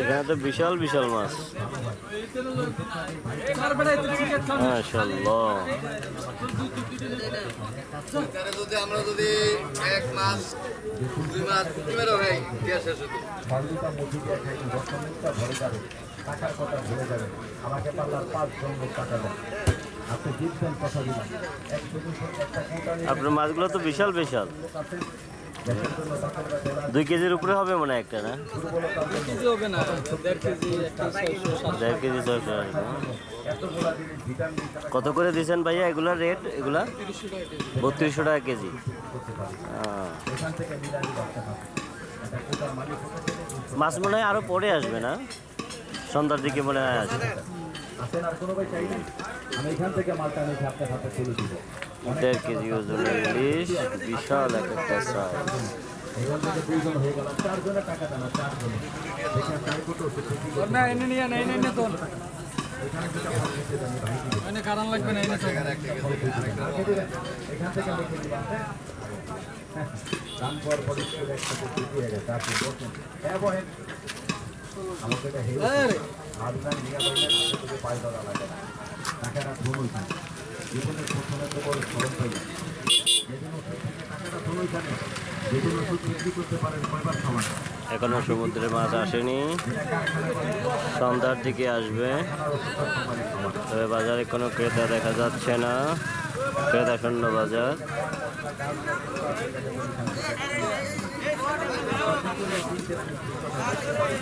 এখানে তো বিশাল বিশাল মাছ। আমাকে পারলার পাঁচ টাকা আপনি জিতবেন কথা আপনার মাছগুলো তো বিশাল বিশাল। দুই কেজির উপরে হবে মনে একটা, না? কেজি দেড় কেজি, ছয়শো কত করে দিয়েছেন ভাইয়া এগুলার রেট এগুলা? বত্রিশশো টাকা কেজি। মাছ মনে হয় আরও পরে আসবে, না? সন্ধ্যার দিকে মনে হয় আসবে। আসেন, আর কোনো ভাই চাই আমি এখান থেকে মালটা আমি দিব। দেড় কেজি ওজনের ইলিশ বিশাল এক একটা সাইজ আমাকে এটা হেল্প নিয়ে পাঁচ লাগে টাকাটা এখনও সমুদ্রে মাছ আসেনি। সন্ধ্যার দিকে আসবে। তবে বাজারে কোনো ক্রেতা দেখা যাচ্ছে না। ক্রেতা শূন্য বাজার।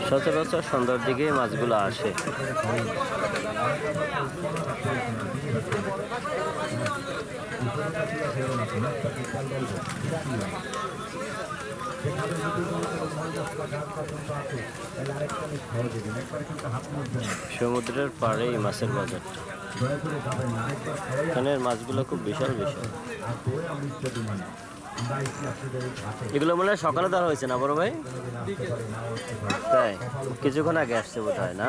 সচরাচর সন্ধ্যার দিকেই মাছগুলো আসে। সমুদ্রের পাড়েই মাছের বাজার। এখানের মাছগুলো খুব বিশাল বিশাল। এগুলো মনে হয় সকালে দেওয়া হয়েছে না, বড় ভাই? তাই? কিছুক্ষণ আগে আসছে বোধ হয় না?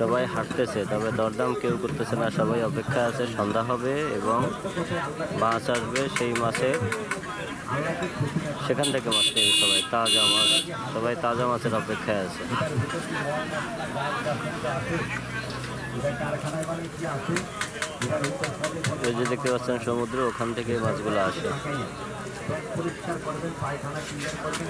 সবাই হাঁটতেছে, তবে দরদাম কেউ করতেছে না, সবাই অপেক্ষা আছে, সন্ধ্যা হবে এবং মাছ আসবে সেই না সেখান থেকে মাছ নেবে সবাই, তাজা মাছ, সবাই তাজা মাছের অপেক্ষায় আছে। এই যে দেখতে পাচ্ছেন সমুদ্র, ওখান থেকে মাছগুলো আসে। পরিষ্কার করবেন পায়খানা ক্লিয়ার করবেন